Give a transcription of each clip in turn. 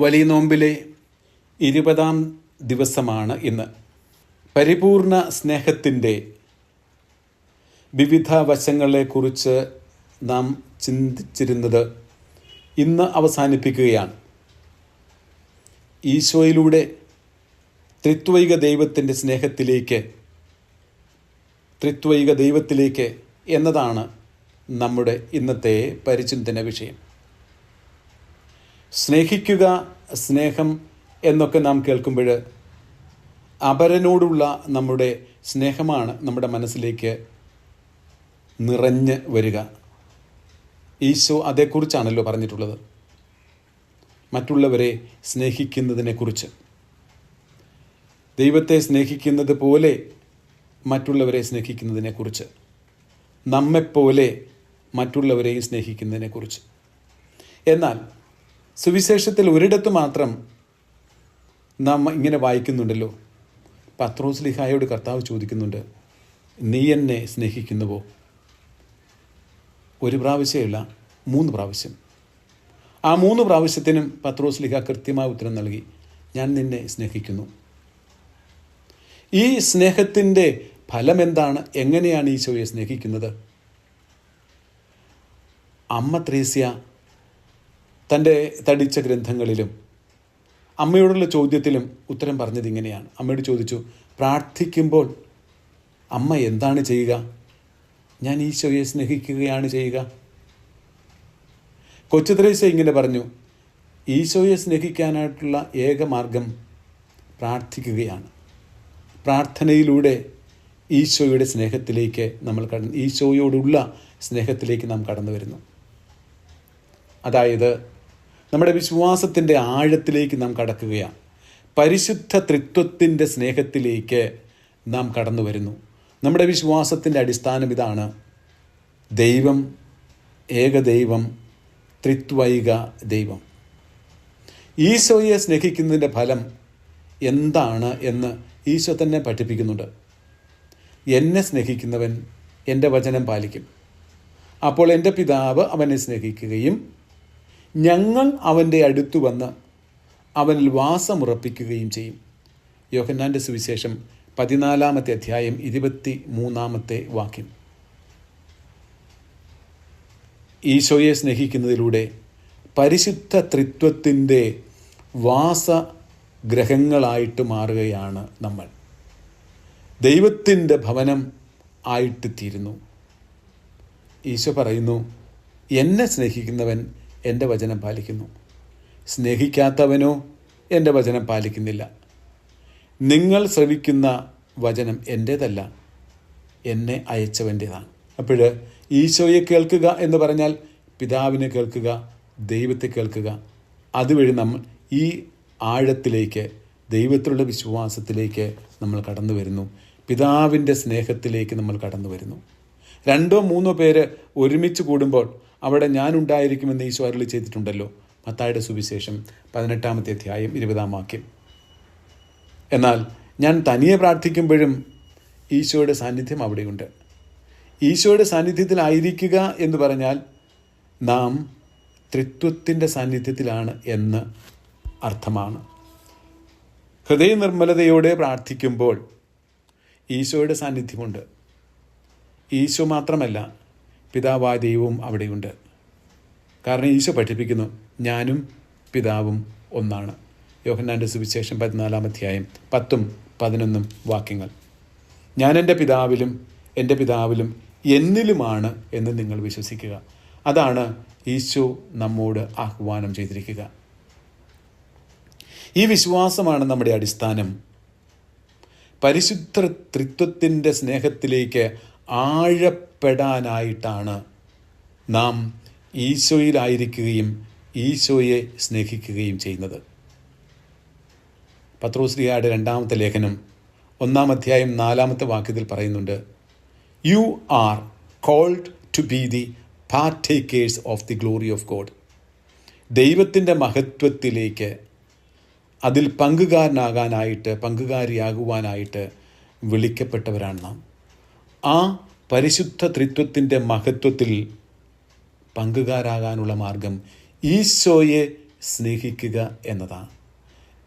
വലിയ നോമ്പിലെ ഇരുപതാം ദിവസമാണ് ഇന്ന്. പരിപൂർണ സ്നേഹത്തിന്റെ വിവിധ വശങ്ങളെക്കുറിച്ച് നാം ചിന്തിച്ചിരുന്നത് ഇന്ന് അവസാനിപ്പിക്കുകയാണ്. ഈശോയിലൂടെ ത്രിത്വൈക ദൈവത്തിന്റെ സ്നേഹത്തിലേക്ക് ത്രിത്വൈക ദൈവത്തിലേക്ക് എന്നതാണ് നമ്മുടെ ഇന്നത്തെ പരിചിന്തന വിഷയം. സ്നേഹിക്കുക സ്നേഹം എന്നൊക്കെ നാം കേൾക്കുമ്പോൾ അപരനോടുള്ള നമ്മുടെ സ്നേഹമാണ് നമ്മുടെ മനസ്സിലേക്ക് നിറഞ്ഞ് വരിക. ഈശോ അതേക്കുറിച്ചാണല്ലോ പറഞ്ഞിട്ടുള്ളത്. മറ്റുള്ളവരെ സ്നേഹിക്കുന്നതിനെക്കുറിച്ച്. ദൈവത്തെ സ്നേഹിക്കുന്നത് പോലെ മറ്റുള്ളവരെ സ്നേഹിക്കുന്നതിനെക്കുറിച്ച്. നമ്മെപ്പോലെ മറ്റുള്ളവരെയും സ്നേഹിക്കുന്നതിനെക്കുറിച്ച്. എന്നാൽ സുവിശേഷത്തിൽ ഒരിടത്ത് മാത്രം നാം ഇങ്ങനെ വായിക്കുന്നുണ്ടല്ലോ. പത്രോസ് ലിഹായോട് കർത്താവ് ചോദിക്കുന്നുണ്ട് നീ എന്നെ സ്നേഹിക്കുന്നുവോ? ഒരു പ്രാവശ്യമല്ല മൂന്ന് പ്രാവശ്യം. ആ മൂന്ന് പ്രാവശ്യത്തിനും പത്രോസ് ലിഹ കൃത്യമായ ഉത്തരം നൽകി ഞാൻ നിന്നെ സ്നേഹിക്കുന്നു. ഈ സ്നേഹത്തിന്റെ ഫലം എന്താണ്? എങ്ങനെയാണ് ഈശോയെ സ്നേഹിക്കുന്നത്? അമ്മ ത്രേസ്യ തന്റെ തടിച്ച ഗ്രന്ഥങ്ങളിലും അമ്മയോടുള്ള ചോദ്യത്തിലും ഉത്തരം പറഞ്ഞത് ഇങ്ങനെയാണ്. അമ്മയോട് ചോദിച്ചു പ്രാർത്ഥിക്കുമ്പോൾ അമ്മ എന്താണ് ചെയ്യുക? ഞാൻ ഈശോയെ സ്നേഹിക്കുകയാണ് ചെയ്യുക. കൊച്ചു ത്രേസ്യ ഇങ്ങനെ പറഞ്ഞു ഈശോയെ സ്നേഹിക്കാനായിട്ടുള്ള ഏക മാർഗം പ്രാർത്ഥിക്കുകയാണ്. പ്രാർത്ഥനയിലൂടെ ഈശോയുടെ സ്നേഹത്തിലേക്ക് നമ്മൾ കടന്ന് ഈശോയോടുള്ള സ്നേഹത്തിലേക്ക് നാം കടന്നു വരുന്നു. അതായത് നമ്മുടെ വിശ്വാസത്തിന്റെ ആഴത്തിലേക്ക് നാം കടക്കുകയാണ്. പരിശുദ്ധ തൃത്വത്തിന്റെ സ്നേഹത്തിലേക്ക് നാം കടന്നു വരുന്നു. നമ്മുടെ വിശ്വാസത്തിന്റെ അടിസ്ഥാനം ഇതാണ് ദൈവം ഏകദൈവം ത്രിത്വൈക ദൈവം. ഈശോയെ സ്നേഹിക്കുന്നതിന്റെ ഫലം എന്താണ് എന്ന് ഈശോ തന്നെ പഠിപ്പിക്കുന്നുണ്ട്. എന്നെ സ്നേഹിക്കുന്നവൻ എന്റെ വചനം പാലിക്കും. അപ്പോൾ എന്റെ പിതാവ് അവനെ സ്നേഹിക്കുകയും ഞങ്ങൾ അവന്റെ അടുത്ത് വന്ന് അവനിൽ വാസമുറപ്പിക്കുകയും ചെയ്യും. യോഹന്നാന്റെ സുവിശേഷം പതിനാലാമത്തെ അധ്യായം ഇരുപത്തി മൂന്നാമത്തെ വാക്യം. ഈശോയെ സ്നേഹിക്കുന്നതിലൂടെ പരിശുദ്ധ ത്രിത്വത്തിന്റെ വാസഗ്രഹങ്ങളായിട്ട് മാറുകയാണ് നമ്മൾ. ദൈവത്തിന്റെ ഭവനം ആയിട്ട് തീരുന്നു ഈശോ പറയുന്നു എന്നെ സ്നേഹിക്കുന്നവൻ എന്റെ വചനം പാലിക്കുന്നു. സ്നേഹിക്കാത്തവനോ എന്റെ വചനം പാലിക്കുന്നില്ല. നിങ്ങൾ ശ്രവിക്കുന്ന വചനം എന്റേതല്ല എന്നെ അയച്ചവന്റേതാണ് അപ്പോൾ ഈശോയെ കേൾക്കുക എന്ന് പറഞ്ഞാൽ പിതാവിനെ കേൾക്കുക ദൈവത്തെ കേൾക്കുക. അതുവഴി നമ്മൾ ഈ ആഴത്തിലേക്ക് ദൈവത്തിലുള്ള വിശ്വാസത്തിലേക്ക് നമ്മൾ കടന്നു വരുന്നു. പിതാവിന്റെ സ്നേഹത്തിലേക്ക് നമ്മൾ കടന്നു വരുന്നു. രണ്ടോ മൂന്നോ പേര് ഒരുമിച്ച് കൂടുമ്പോൾ അവിടെ ഞാനുണ്ടായിരിക്കുമെന്ന് ഈശോ അരുളി ചെയ്തിട്ടുണ്ടല്ലോ. മത്തായുടെ സുവിശേഷം പതിനെട്ടാമത്തെ അധ്യായം ഇരുപതാം വാക്യം. എന്നാൽ ഞാൻ തനിയെ പ്രാർത്ഥിക്കുമ്പോഴും ഈശോയുടെ സാന്നിധ്യം അവിടെയുണ്ട്. ഈശോയുടെ സാന്നിധ്യത്തിലായിരിക്കുക എന്ന് പറഞ്ഞാൽ നാം ത്രിത്വത്തിന്റെ സാന്നിധ്യത്തിലാണ് എന്ന് അർത്ഥമാണ്. ഹൃദയ നിർമ്മലതയോടെ പ്രാർത്ഥിക്കുമ്പോൾ ഈശോയുടെ സാന്നിധ്യമുണ്ട്. ഈശോ മാത്രമല്ല പിതാവായ ദൈവവും അവിടെയുണ്ട്. കാരണം ഈശോ പഠിപ്പിക്കുന്നു ഞാനും പിതാവും ഒന്നാണ്. യോഹന്നാന്റെ സുവിശേഷം പതിനാലാം അധ്യായം പത്തും പതിനൊന്നും വാക്യങ്ങൾ. ഞാൻ എന്റെ പിതാവിലും എന്റെ പിതാവിലും എന്നിലുമാണ് എന്ന് നിങ്ങൾ വിശ്വസിക്കുക. അതാണ് ഈശോ നമ്മോട് ആഹ്വാനം ചെയ്തിരിക്കുക. ഈ വിശ്വാസമാണ് നമ്മുടെ അടിസ്ഥാനം. പരിശുദ്ധ ത്രിത്വത്തിന്റെ സ്നേഹത്തിലേക്ക് ആഴപ്പെടാനായിട്ടാണ് നാം ഈശോയിലായിരിക്കുകയും ഈശോയെ സ്നേഹിക്കുകയും ചെയ്യുന്നത്. പത്രോസ്ലിയായുടെ രണ്ടാമത്തെ ലേഖനം ഒന്നാം അധ്യായം നാലാമത്തെ വാക്യത്തിൽ പറയുന്നുണ്ട് you are called to be the partakers of the glory of God ദൈവത്തിന്റെ മഹത്വത്തിലേക്ക് അതിൽ പങ്കുകാരനാകാനായിട്ട് പങ്കുകാരിയാകുവാനായിട്ട് വിളിക്കപ്പെട്ടവരാണ് നാം. ആ പരിശുദ്ധ ത്രിത്വത്തിന്റെ മഹത്വത്തിൽ പങ്കുകാരാകാനുള്ള മാർഗം ഈശോയെ സ്നേഹിക്കുക എന്നതാണ്.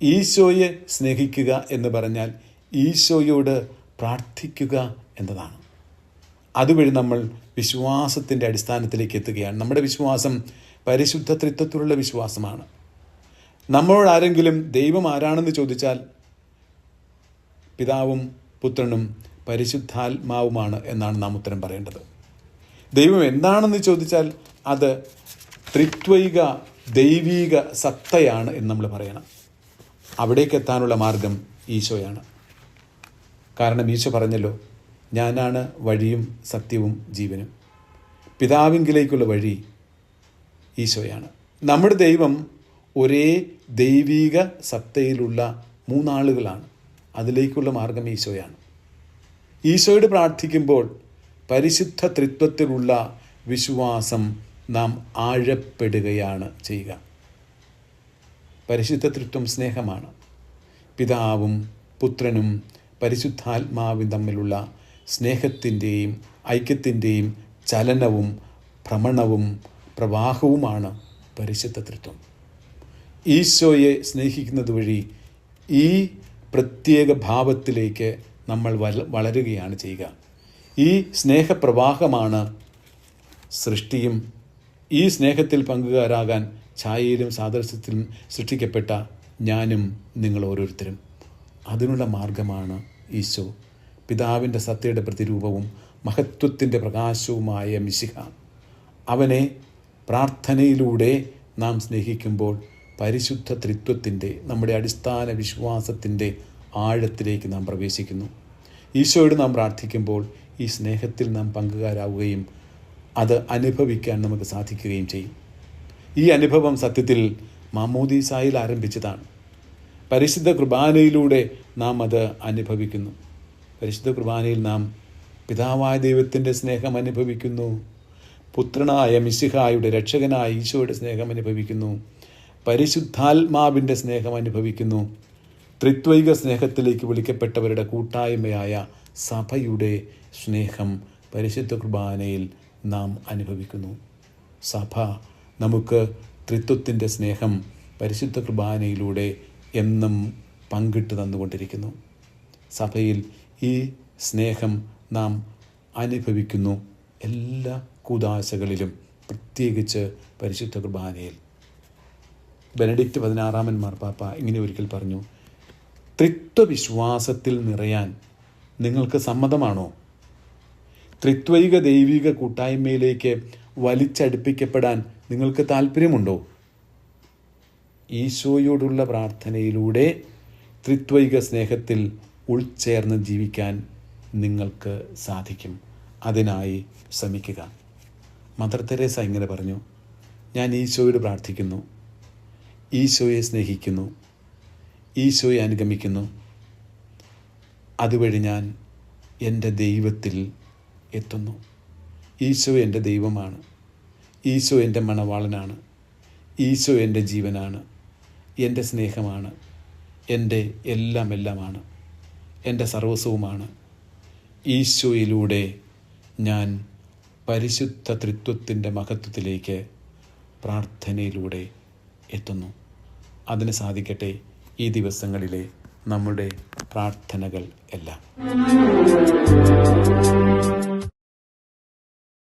ഈശോയെ സ്നേഹിക്കുക എന്ന് പറഞ്ഞാൽ ഈശോയോട് പ്രാർത്ഥിക്കുക എന്നതാണ്. അതുവഴി നമ്മൾ വിശ്വാസത്തിന്റെ അടിസ്ഥാനത്തിലേക്ക് എത്തുകയാണ്. നമ്മുടെ വിശ്വാസം പരിശുദ്ധ ത്രിത്വത്തിലുള്ള വിശ്വാസമാണ്. നമ്മളോട് ആരെങ്കിലും ദൈവം ആരാണെന്ന് ചോദിച്ചാൽ പിതാവും പുത്രനും പരിശുദ്ധാത്മാവുമാണ് എന്നാണ് നാം ഉത്തരം പറയേണ്ടത്. ദൈവം എന്താണെന്ന് ചോദിച്ചാൽ അത് ത്രിത്വൈക ദൈവീക സത്തയാണ് എന്ന് നമ്മൾ പറയണം. അവിടേക്ക് എത്താനുള്ള മാർഗം ഈശോയാണ്. കാരണം ഈശോ പറഞ്ഞല്ലോ ഞാനാണ് വഴിയും സത്യവും ജീവനും. പിതാവിങ്കിലേക്കുള്ള വഴി ഈശോയാണ്. നമ്മുടെ ദൈവം ഒരേ ദൈവീക സത്തയിലുള്ള മൂന്നാളുകളാണ്. അതിലേക്കുള്ള മാർഗം ഈശോയാണ്. ഈശോയോട് പ്രാർത്ഥിക്കുമ്പോൾ പരിശുദ്ധ ത്രിത്വത്തിലുള്ള വിശ്വാസം നാം ആഴപ്പെടുകയാണ് ചെയ്യുക. പരിശുദ്ധ തൃത്വം സ്നേഹമാണ്. പിതാവും പുത്രനും പരിശുദ്ധാത്മാവും തമ്മിലുള്ള സ്നേഹത്തിന്റെയും ഐക്യത്തിന്റെയും ചലനവും ഭ്രമണവും പ്രവാഹവുമാണ് പരിശുദ്ധ തൃത്വം ഈശോയെ സ്നേഹിക്കുന്നത് വഴി ഈ പ്രത്യേക ഭാവത്തിലേക്ക് നമ്മൾ വളരുകയാണ് ചെയ്യുക. ഈ സ്നേഹപ്രവാഹമാണ് സൃഷ്ടിയും ഈ സ്നേഹത്തിൽ പങ്കുകാരാകാൻ ഛായയിലും സാദൃശ്യത്തിലും സൃഷ്ടിക്കപ്പെട്ട ഞാനും നിങ്ങൾ ഓരോരുത്തരും. അതിനുള്ള മാർഗമാണ് ഈശോ. പിതാവിന്റെ സത്യയുടെ പ്രതിരൂപവും മഹത്വത്തിന്റെ പ്രകാശവുമായ മിശിഹ. അവനെ പ്രാർത്ഥനയിലൂടെ നാം സ്നേഹിക്കുമ്പോൾ പരിശുദ്ധ ത്രിത്വത്തിന്റെ നമ്മുടെ അടിസ്ഥാന വിശ്വാസത്തിന്റെ ആഴത്തിലേക്ക് നാം പ്രവേശിക്കുന്നു. ഈശോയോട് നാം പ്രാർത്ഥിക്കുമ്പോൾ ഈ സ്നേഹത്തിൽ നാം പങ്കുകാരാവുകയും അത് അനുഭവിക്കാൻ നമുക്ക് സാധിക്കുകയും ചെയ്യും. ഈ അനുഭവം സത്യത്തിൽ മാമോദീസായിൽ ആരംഭിച്ചതാണ്. പരിശുദ്ധ കുർബാനയിലൂടെ നാം അത് അനുഭവിക്കുന്നു. പരിശുദ്ധ കുർബാനയിൽ നാം പിതാവായ ദൈവത്തിന്റെ സ്നേഹം അനുഭവിക്കുന്നു. പുത്രനായ മിശിഹായുടെ രക്ഷകനായ ഈശോയുടെ സ്നേഹം അനുഭവിക്കുന്നു. പരിശുദ്ധാത്മാവിന്റെ സ്നേഹം അനുഭവിക്കുന്നു. ത്രിത്വൈക സ്നേഹത്തിലേക്ക് വിളിക്കപ്പെട്ടവരുടെ കൂട്ടായ്മയായ സഭയുടെ സ്നേഹം പരിശുദ്ധ കുർബാനയിൽ നാം അനുഭവിക്കുന്നു. സഭ നമുക്ക് ത്രിത്വത്തിന്റെ സ്നേഹം പരിശുദ്ധ കുർബാനയിലൂടെ എന്നും പങ്കിട്ട് തന്നുകൊണ്ടിരിക്കുന്നു. സഭയിൽ ഈ സ്നേഹം നാം അനുഭവിക്കുന്നു എല്ലാ കൂതാശകളിലും പ്രത്യേകിച്ച് പരിശുദ്ധ കുർബാനയിൽ. ബെനഡിക്റ്റ് പതിനാറാമൻ മാർപ്പാപ്പ ഇങ്ങനെ ഒരിക്കൽ പറഞ്ഞു ത്രിത്വവിശ്വാസത്തിൽ നിറയാൻ നിങ്ങൾക്ക് സമ്മതമാണോ? ത്രിത്വൈക ദൈവിക കൂട്ടായ്മയിലേക്ക് വലിച്ചടുപ്പിക്കപ്പെടാൻ നിങ്ങൾക്ക് താല്പര്യമുണ്ടോ ഈശോയോടുള്ള പ്രാർത്ഥനയിലൂടെ ത്രിത്വൈക സ്നേഹത്തിൽ ഉൾച്ചേർന്ന് ജീവിക്കാൻ നിങ്ങൾക്ക് സാധിക്കും. അതിനായി ശ്രമിക്കുക. മദർ തെരേസ ഇങ്ങനെ പറഞ്ഞു. ഞാൻ ഈശോയോട് പ്രാർത്ഥിക്കുന്നു. ഈശോയെ സ്നേഹിക്കുന്നു. ഈശോയെ അനുഗമിക്കുന്നു. അതുവഴി ഞാൻ എന്റെ ദൈവത്തിൽ എത്തുന്നു. ഈശോ എന്റെ ദൈവമാണ്. ഈശോ എന്റെ മണവാളനാണ്. ഈശോ എന്റെ ജീവനാണ്. എന്റെ സ്നേഹമാണ്. എന്റെ എല്ലാം എല്ലാമാണ്. എന്റെ സർവസ്വവുമാണ്. ഈശോയിലൂടെ ഞാൻ പരിശുദ്ധ തൃത്വത്തിന്റെ മഹത്വത്തിലേക്ക് പ്രാർത്ഥനയിലൂടെ എത്തുന്നു. അതിന് സാധിക്കട്ടെ? ഈ ദിവസങ്ങളിലെ നമ്മുടെ പ്രാർത്ഥനകൾ എല്ലാം.